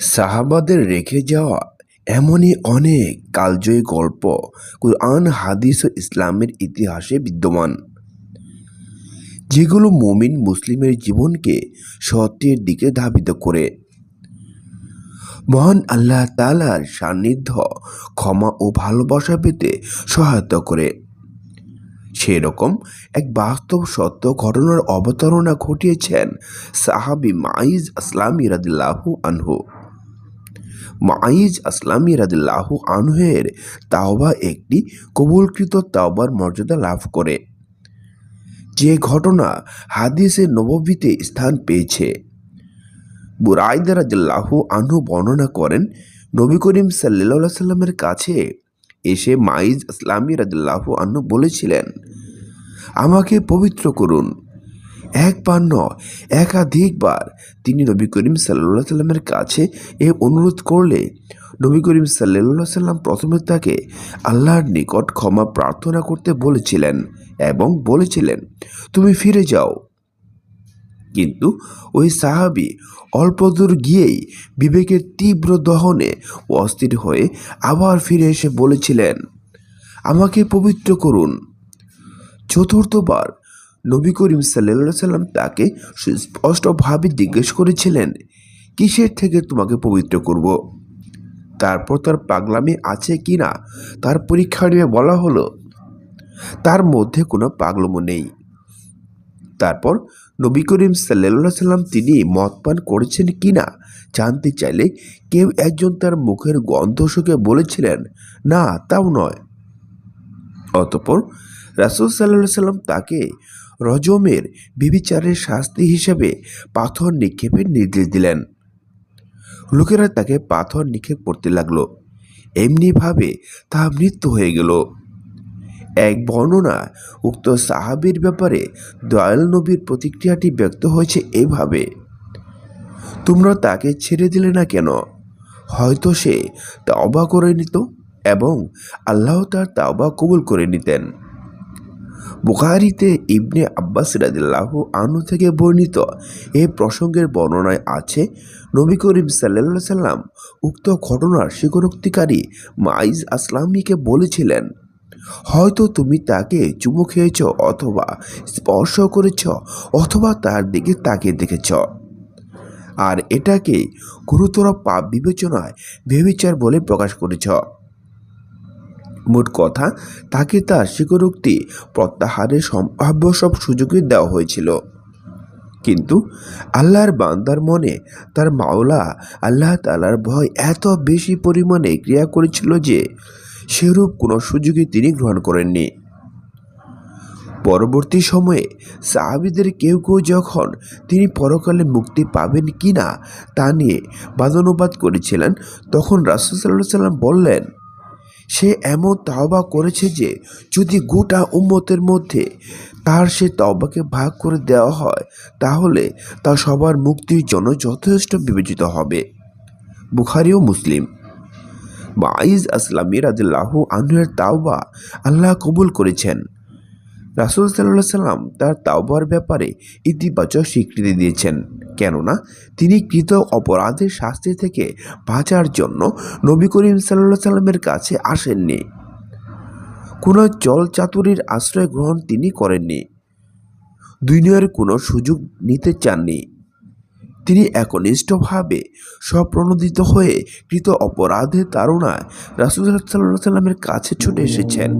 সাহাবাদের রেখে যাওয়া এমনই অনেক কালজয়ী গল্প কুরআন, হাদিস ও ইসলামের ইতিহাসে বিদ্যমান। যেগুলো মুমিন মুসলিমের জীবনকে সত্যের দিকে ধাবিত করে। মহান আল্লাহ তালার সান্নিধ্য, ক্ষমা ও ভালোবাসা পেতে সহায়তা করে। সেরকম এক বাস্তব সত্য ঘটনার অবতারণা ঘটিয়েছেন সাহাবি মাইজ আসলামী রাদিল্লাহু আনহু। মাইজ আসলামী রাদিল্লাহু আনহের তাওবা একটি কবুলকৃত তাওবার মর্যাদা লাভ করে। যে ঘটনা হাদিসে নববীতে স্থান পেয়েছে। বুরাইদা রাদিল্লাহু আনহু বর্ণনা করেন, নবী করিম সাল্লা সাল্লামের কাছে এসে মাইজ ইসলামী রাদিল্লাহু আনহু বলেছিলেন, আমাকে পবিত্র করুন। একবার নয় একাধিকবার তিনি নবী করিম সাল্লা সাল্লামের কাছে এ অনুরোধ করলে। নবী করিম সাল্লা সাল্লাম প্রথমে তাকে আল্লাহর নিকট ক্ষমা প্রার্থনা করতে বলেছিলেন এবং বলেছিলেন, তুমি ফিরে যাও। কিন্তু ওই সাহাবি অল্প দূর গিয়েই বিবেকের তীব্র দহনে অস্থির হয়ে আবার ফিরে এসে বলেছিলেন, আমাকে পবিত্র করুন। চতুর্থবার নবী করিম সাল্লা সাল্লাম তাকে সুস্পষ্টভাবে জিজ্ঞেস করেছিলেন, কিসের থেকে তোমাকে পবিত্র করব? তারপর তার পাগলামি আছে কি না, তার পরীক্ষা নিয়ে বলা হলো, তার মধ্যে কোনো পাগলমো নেই। তারপর নবী করিম সাল্লা সাল্লাম তিনি মদ পান করেছেন কি না, জানতে চাইলে কেউ একজন তার মুখের গন্ধ শুকে বলেছিলেন, না, তাও নয়। অতপর রাসুল সাল্লা সাল্লাম তাকে রজমের বিবিচারের শাস্তি হিসেবে পাথর নিক্ষেপের নির্দেশ দিলেন। লোকেরা তাকে পাথর নিক্ষেপ করতে লাগল। এমনিভাবে তা মৃত্যু হয়ে গেল। এক বর্ণনা উক্ত সাহাবির ব্যাপারে দয়াল নবীর প্রতিক্রিয়াটি ব্যক্ত হয়েছে এভাবে, তোমরা তাকে ছেড়ে দিলে না কেন? হয়তো সে তাওবা করে নিত এবং আল্লাহ তার তাওবা কবুল করে নিতেন। বুখারিতে ইবনে আব্বাস রাদিল্লাহ আনু থেকে বর্ণিত এ প্রসঙ্গের বর্ণনায় আছে, নবী করিম সাল্লা সাল্লাম উক্ত ঘটনার স্বীকারোক্তিকারী মাইজ আসলামীকে বলেছিলেন, হয়তো তুমি তাকে চুমু খেয়েছ অথবা স্পর্শ করেছ অথবা তার দিকে তাকিয়ে দেখেছ। আর এটাকে গুরুতর পাপ বিবেচনায় বেবিচার বলে প্রকাশ করেছ। মোট কথা, তাকে তার স্বীকারোক্তি প্রত্যাহারের সম্ভাব্য সব সুযোগই দেওয়া হয়েছিল। কিন্তু আল্লাহর বান্দার মনে তার মাওলা আল্লাহ তালার ভয় এত বেশি পরিমাণে ক্রিয়া করেছিল যে সেরূপ কোনো সুযোগই তিনি গ্রহণ করেননি। পরবর্তী সময়ে সাহাবিদের কেউ কেউ যখন তিনি পরকালে মুক্তি পাবেন কি না তা নিয়ে বাদানুবাদ করেছিলেন, তখন রাসুল সাল্লাহ সাল্লাম বললেন সে এমন তাওবা করেছে যে যদি গোটা উম্মতের মধ্যে তার সে তাওবাকে ভাগ করে দেওয়া হয়, তাহলে তা সবার মুক্তির জন্য যথেষ্ট বিবেচিত হবে। বুখারি ও মুসলিম। মাইজ আসলামী রাদিল্লাহ আনহের তাওবা আল্লাহ কবুল করেছেন। রাসুল সাল্লাহ সাল্লাম তার তাওবার ব্যাপারে ইতিবাচক স্বীকৃতি দিয়েছেন। কেননা, তিনি কৃত অপরাধের শাস্তি থেকে বাঁচার জন্য নবী করিম সাল্লাহ সাল্লামের কাছে আসেননি। কোনো জল চাতুরির আশ্রয় গ্রহণ তিনি করেননি। দুনিয়ার কোনো সুযোগ নিতে চাননি। তিনি একনিষ্ঠভাবে স্বপ্রণোদিত হয়ে কৃত অপরাধের তাড়নায় রাসুল সাল্লাহ সাল্লামের কাছে ছুটে এসেছেন।